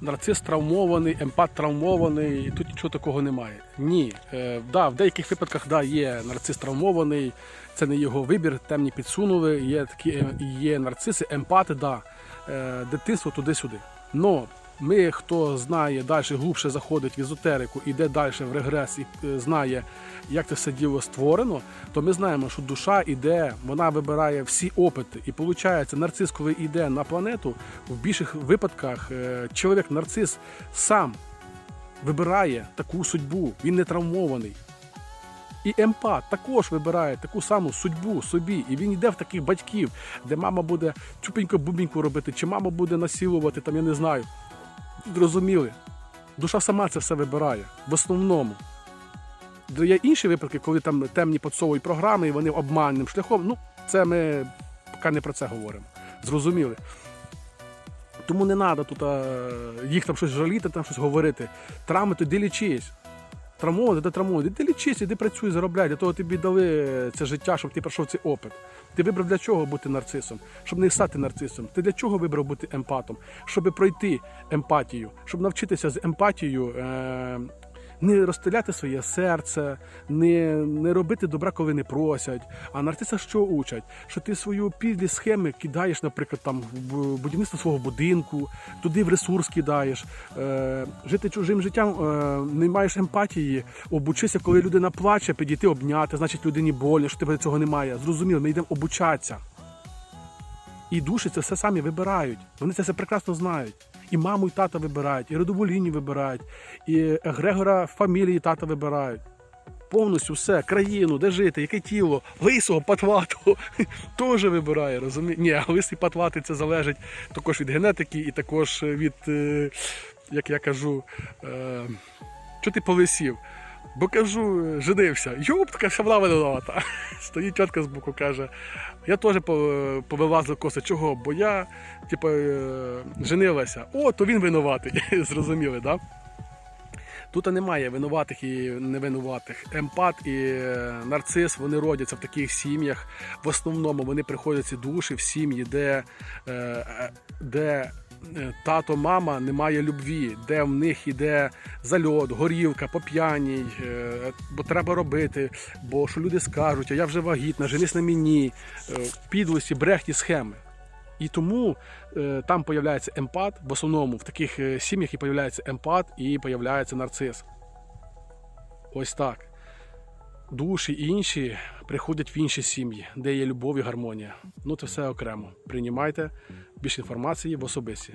нарцис травмований, емпат травмований, тут нічого такого немає. Ні. Е, да, в деяких випадках да, є нарцис травмований, це не його вибір, темні підсунули, є такі е, є нарциси, емпати, да, е, дитинство туди-сюди. Но ми, хто знає далі, глубше заходить в езотерику, іде далі в регрес і е, знає, як це все діло створено, то ми знаємо, що душа іде, вона вибирає всі опити. І виходить, нарцис, коли йде на планету, в більших випадках е, чоловік нарцис сам вибирає таку судьбу, він не травмований. І емпат також вибирає таку саму судьбу собі, і він йде в таких батьків, де мама буде чупенько бубеньку робити, чи мама буде насилувати, там я не знаю. Зрозуміли. Душа сама це все вибирає в основному. Є інші випадки, коли там темні подсовують програми і вони обманним шляхом. Ну, це ми поки не про це говоримо. Зрозуміли. Тому не треба тут а, їх там щось жаліти, там щось говорити. Травми тоді лічись. Травмований, де травмований. Іди лічись, іди працюй, заробляй. Для того тобі дали це життя, щоб ти пройшов цей опит. Ти вибрав для чого бути нарцисом, щоб не стати нарцисом. Ти для чого вибрав бути емпатом? Щоб пройти емпатію, щоб навчитися з емпатією е- не розстріляти своє серце, не, не робити добра, коли не просять. А нарциса що учать? Що ти свою підлі схеми кидаєш, наприклад, там в будівництво свого будинку, туди в ресурс кидаєш. Е, жити чужим життям е, не маєш емпатії, обучися, коли людина плаче, підійти обняти, значить людині больно, що тебе цього немає. Зрозуміло, ми йдемо обучатися. І душі це все самі вибирають. Вони це все прекрасно знають. І маму, і тата вибирають, і родову лінію вибирають, і Грегора фамілії тата вибирають. Повністю все, країну, де жити, яке тіло, лисого, патвату теж вибирає, розумієте? Ні, лисий патвати це залежить також від генетики і також від, е, як я кажу, е, що ти полисів? Бо кажу, женився. Вся вона винувата. Стоїть тітка з боку, каже, я теж по- повилазив коси. Чого? Бо я, типу, е, женилася. О, то він винуватий. Зрозуміли, так? Да? Тут немає винуватих і невинуватих. Емпат і е, нарцис вони родяться в таких сім'ях. В основному вони приходять ці душі в сім'ї, де, е, де тато, мама немає любві, де в них іде зальот, горілка, по п'яній, е, бо треба робити, бо що люди скажуть, а я вже вагітна, женись на мені, е, підлості, брехні схеми. І тому е, там появляється емпат, в основному в таких е, сім'ях і появляється емпат і появляється нарцис. Ось так. Душі інші приходять в інші сім'ї, де є любов і гармонія. Ну це все окремо. Приймайте більше інформації в особисті.